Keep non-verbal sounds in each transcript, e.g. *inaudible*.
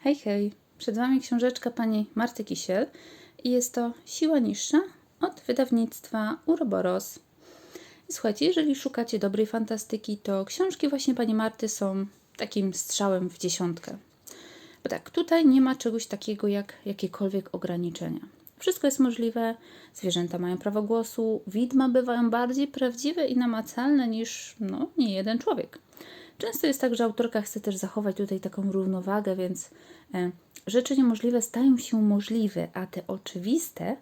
Hej, hej. Przed Wami książeczka pani Marty Kisiel i jest to Siła Niższa od wydawnictwa Uroboros. Słuchajcie, jeżeli szukacie dobrej fantastyki, to książki właśnie pani Marty są takim strzałem w dziesiątkę. Bo tak, tutaj nie ma czegoś takiego jak jakiekolwiek ograniczenia. Wszystko jest możliwe, zwierzęta mają prawo głosu, widma bywają bardziej prawdziwe i namacalne niż no, nie jeden człowiek. Często jest tak, że autorka chce też zachować tutaj taką równowagę, więc e, rzeczy niemożliwe stają się możliwe, a te oczywiste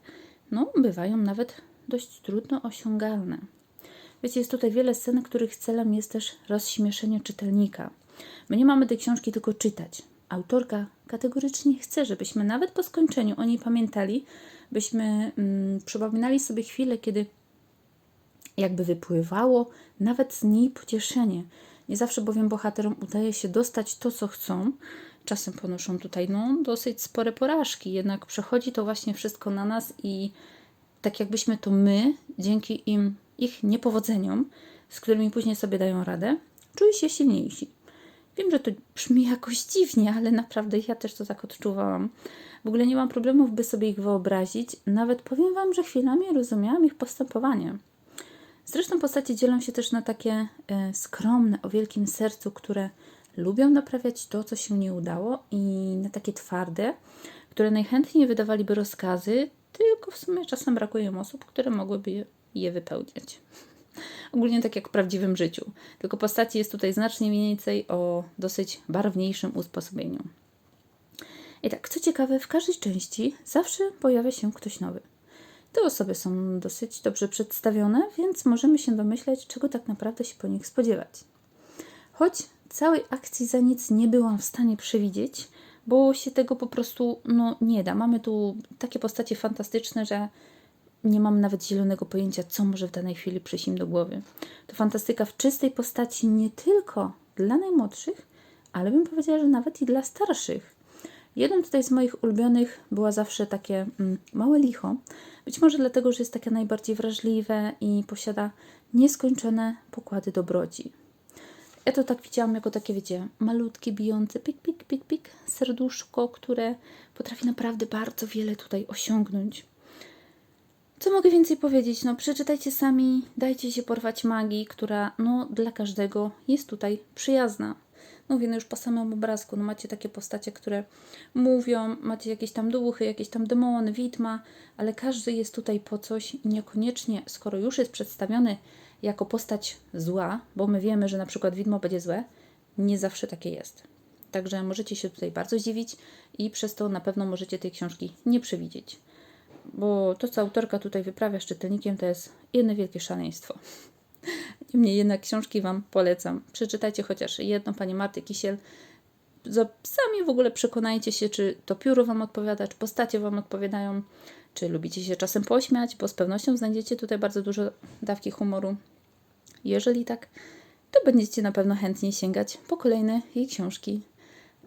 no, bywają nawet dość trudno osiągalne. Wiecie, jest tutaj wiele scen, których celem jest też rozśmieszenie czytelnika. My nie mamy tej książki tylko czytać. Autorka kategorycznie chce, żebyśmy nawet po skończeniu o niej pamiętali, byśmy mm, przypominali sobie chwilę, kiedy jakby wypływało nawet z niej pocieszenie. Nie zawsze bowiem bohaterom udaje się dostać to, co chcą. Czasem ponoszą tutaj no, dosyć spore porażki, jednak przechodzi to właśnie wszystko na nas i tak jakbyśmy to my, dzięki im, ich niepowodzeniom, z którymi później sobie dają radę, czuli się silniejsi. Wiem, że to brzmi jakoś dziwnie, ale naprawdę ja też to tak odczuwałam. W ogóle nie mam problemów, by sobie ich wyobrazić. Nawet powiem Wam, że chwilami rozumiałam ich postępowanie. Zresztą postacie dzielą się też na takie e, skromne, o wielkim sercu, które lubią naprawiać to, co się nie udało, i na takie twarde, które najchętniej wydawaliby rozkazy, tylko w sumie czasem brakuje im osób, które mogłyby je wypełniać. *laughs* Ogólnie tak jak w prawdziwym życiu. Tylko postaci jest tutaj znacznie więcej o dosyć barwniejszym usposobieniu. I tak, co ciekawe, w każdej części zawsze pojawia się ktoś nowy. Te osoby są dosyć dobrze przedstawione, więc możemy się domyśleć, czego tak naprawdę się po nich spodziewać. Choć całej akcji za nic nie byłam w stanie przewidzieć, bo się tego po prostu no, nie da. Mamy tu takie postacie fantastyczne, że nie mam nawet zielonego pojęcia, co może w danej chwili przyjść im do głowy. To fantastyka w czystej postaci nie tylko dla najmłodszych, ale bym powiedziała, że nawet i dla starszych. Jednym tutaj z moich ulubionych była zawsze takie mm, małe licho. Być może dlatego, że jest takie najbardziej wrażliwe i posiada nieskończone pokłady dobroci. Ja to tak widziałam jako takie, wiecie, malutkie, bijące pik, pik, pik, pik serduszko, które potrafi naprawdę bardzo wiele tutaj osiągnąć. Co mogę więcej powiedzieć? No, przeczytajcie sami, dajcie się porwać magii, która no, dla każdego jest tutaj przyjazna. No, no już po samym obrazku, no macie takie postacie, które mówią, macie jakieś tam duchy, jakieś tam demony, widma, ale każdy jest tutaj po coś i niekoniecznie, skoro już jest przedstawiony jako postać zła, bo my wiemy, że na przykład widmo będzie złe, nie zawsze takie jest. Także możecie się tutaj bardzo zdziwić i przez to na pewno możecie tej książki nie przewidzieć bo to, co autorka tutaj wyprawia z czytelnikiem, to jest jedno wielkie szaleństwo. Niemniej jednak książki Wam polecam. Przeczytajcie chociaż jedną Pani Marty Kisiel. Sami w ogóle przekonajcie się, czy to pióro Wam odpowiada, czy postacie Wam odpowiadają, czy lubicie się czasem pośmiać, bo z pewnością znajdziecie tutaj bardzo dużo dawki humoru. Jeżeli tak, to będziecie na pewno chętnie sięgać po kolejne jej książki.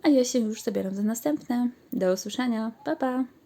A ja się już zabieram za następne. Do usłyszenia. Pa, pa!